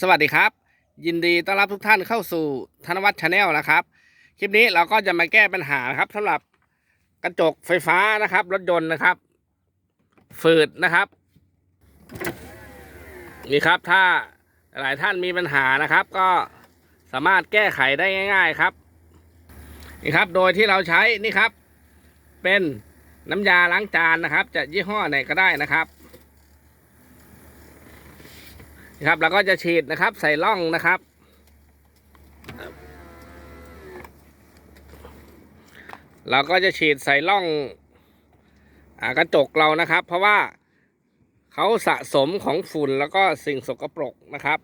สวัสดีครับ ยินดีต้อนรับทุกท่านเข้าสู่ธนวัฒน์ชาแนลนะครับ คลิปนี้เราก็จะมาแก้ปัญหาครับสำหรับกระจกไฟฟ้านะครับ รถยนต์นะครับ ฝืดนะครับ นี่ครับถ้าหลายท่านมีปัญหานะครับ ก็สามารถแก้ไขได้ง่าย ๆครับ นี่ครับโดยที่เราใช้นี่ครับ เป็นน้ำยาล้างจานนะครับ จะยี่ห้อไหนก็ได้นะครับ นะ ครับเราก็จะฉีดนะครับ ใส่ร่องนะครับ เราก็จะฉีดใส่ร่องอกระจกเรานะครับ เพราะว่าเขาสะสมของฝุ่นแล้วก็สิ่งสกปรกนะครับ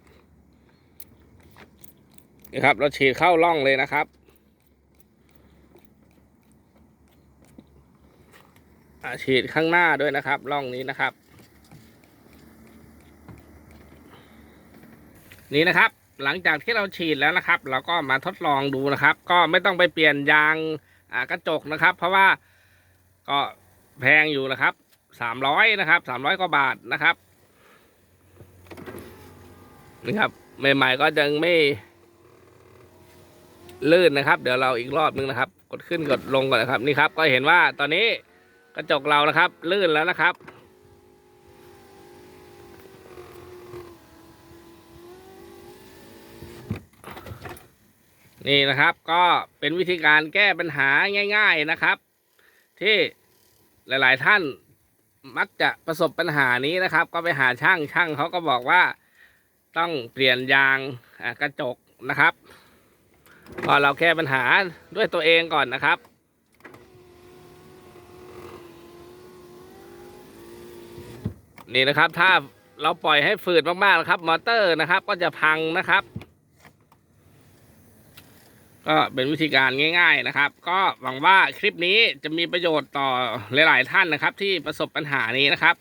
นี่ครับ เราฉีดเข้าร่องเลยนะครับฉีดข้างหน้าด้วยนะครับร่องนี้นะครับ นี่นะครับ หลังจากที่เราฉีดแล้วนะครับ เราก็มาทดลองดูนะครับ ก็ไม่ต้องไปเปลี่ยนยางกระจกนะครับ เพราะว่าก็แพงอยู่นะครับสามร้อยนะครับสามร้อยกว่าบาทนะครับนี่ครับใหม่ ๆ ก็ยังไม่ลื่นนะครับ เดี๋ยวเราอีกรอบนึงนะครับ กดขึ้นกดลงก่อนนะครับ นี่ครับ ก็เห็นว่าตอนนี้กระจกเรานะครับ ลื่นแล้วนะครับ นี่นะครับก็เป็นวิธีการแก้ปัญหาง่าย ๆนะครับ ที่หลายๆท่านมักจะประสบปัญหานี้นะครับ ก็ไปหาช่างช่างเขาก็บอกว่าต้องเปลี่ยนยางกระจกนะครับพอเราแก้ปัญหาด้วยตัวเองก่อนนะครับ นี่นะครับถ้าเราปล่อยให้ฝืดมากๆนะครับ มอเตอร์นะครับ ก็จะพังนะครับ ก็เป็นวิธีการง่าย ๆนะครับ ก็หวังว่าคลิปนี้จะมีประโยชน์ต่อหลาย ๆ ท่านนะครับ ที่ประสบปัญหานี้นะครับ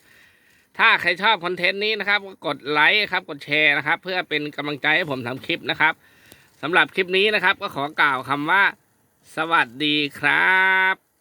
ถ้าใครชอบคอนเทนต์นี้นะครับก็กดไลค์ครับกดแชร์นะครับ เพื่อเป็นกำลังใจให้ผมทำคลิปนะครับสำหรับคลิปนี้นะครับ ก็ขอกล่าวคำว่า สวัสดีครับ